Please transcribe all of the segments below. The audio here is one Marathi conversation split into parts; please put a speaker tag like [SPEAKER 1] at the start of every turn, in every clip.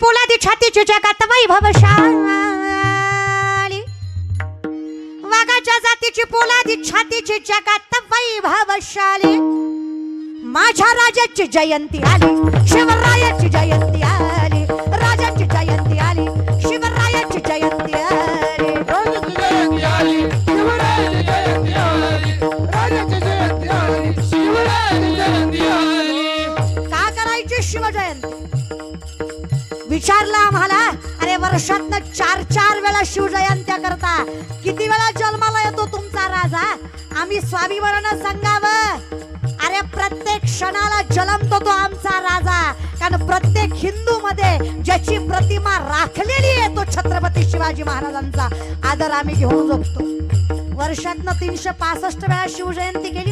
[SPEAKER 1] पोलादी छातीची जगात वैभवशाली. वाघाच्या जातीची पोलादी छातीची जगात वैभवशाली. माझ्या राजाची जयंती आली शिवरायाची जयंती आली राजाची जयंती आली शिवरायाची जयंती आली.
[SPEAKER 2] राजाची जयंती आली शिवरायाची जयंती आली राजाची जयंती आली शिवरायाची जयंती आली.
[SPEAKER 1] का करायची शिवजयंती? विचारलं आम्हाला अरे वर्षातनं चार चार वेळा शिवजयंत्या करता. किती वेळा जन्माला येतो तुमचा राजा? आम्ही स्वाभिमानानं सांगावं. अरे प्रत्येक क्षणाला जलमतो तो आमचा राजा. कारण प्रत्येक हिंदू मध्ये ज्याची प्रतिमा राखलेली आहे तो छत्रपती शिवाजी महाराजांचा आदर आम्ही घेऊन जगतो. वर्षातनं तीनशे पासष्ट वेळा शिवजयंती केली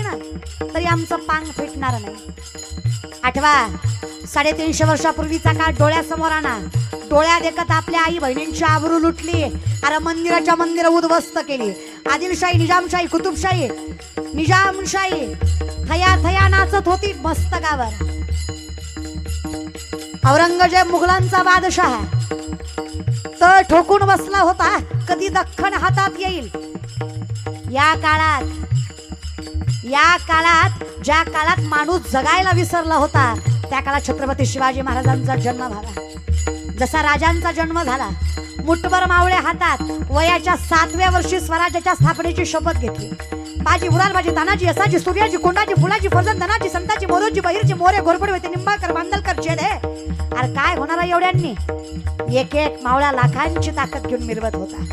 [SPEAKER 1] तरी आमचं पांग फिटणार नाही. आठवा साडेतीनशे वर्षापूर्वीचा काळ डोळ्यासमोर आणा. डोळ्या देखत आपल्या आई बहिणींची आबरू लुटली. अरे मंदिराच्या मंदिर उद्ध्वस्त केली. आदिलशाही निजामशाही कुतुबशाही. निजामशाही थया थया नाचत होती मस्तकावर. औरंगजेब मुघलांचा बादशाह. तर ठोकून बसला होता कधी दख्खन हातात येईल. या काळात या काळात ज्या काळात माणूस जगायला विसरला होता त्या काळात छत्रपती शिवाजी महाराजांचा जन्म झाला. जसा राजांचा जन्म झाला मुठभर मावळे हातात वयाच्या सातव्या वर्षी स्वराज्याच्या स्थापनेची शपथ घेतली. बाजी उडाल बाजी तानाजी यसाजी सूर्याजी कोंडाजी फुलाजी फरजन धनाजी संताजी मोरोजी बहिरजी मोरे घोरपडे होते निंबाळकर बांदलकर जेडे अरे काय होणार एवढ्यांनी? एक एक मावळा लाखांची ताकद घेऊन मिरवत होता.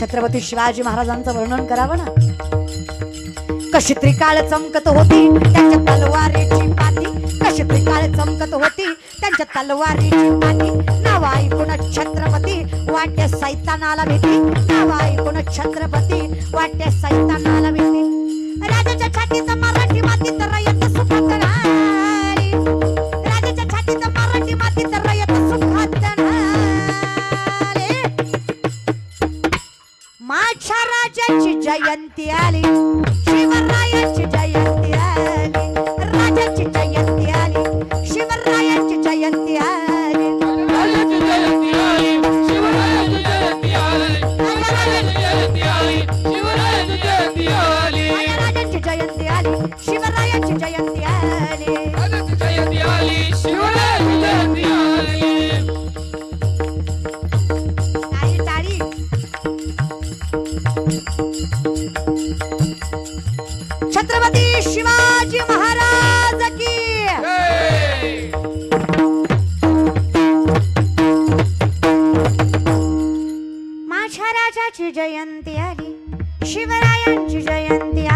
[SPEAKER 1] छत्रपती शिवाजी महाराजांचं वर्णन करावं ना? कशी त्रिकाळ चमकत होती? त्यांच्या तलवारीची पाती. कशी त्रिकाळ चमकत होती? त्यांच्या तलवारीची पाती. नाव ऐकून छत्रपती वाट्य सैतानाला भीती नाव ऐकून छत्रपती वाट्य सैतानाला भीती राजाच्या छातीचा मराठी मातीत रयत सुखात राजाच्या छातीत मराठी रयत सुखात माझ्या राजाची जयंती आली. छत्रपती शिवाजी महाराज की. माझ्या राजाची जयंती आली शिवरायांची जयंती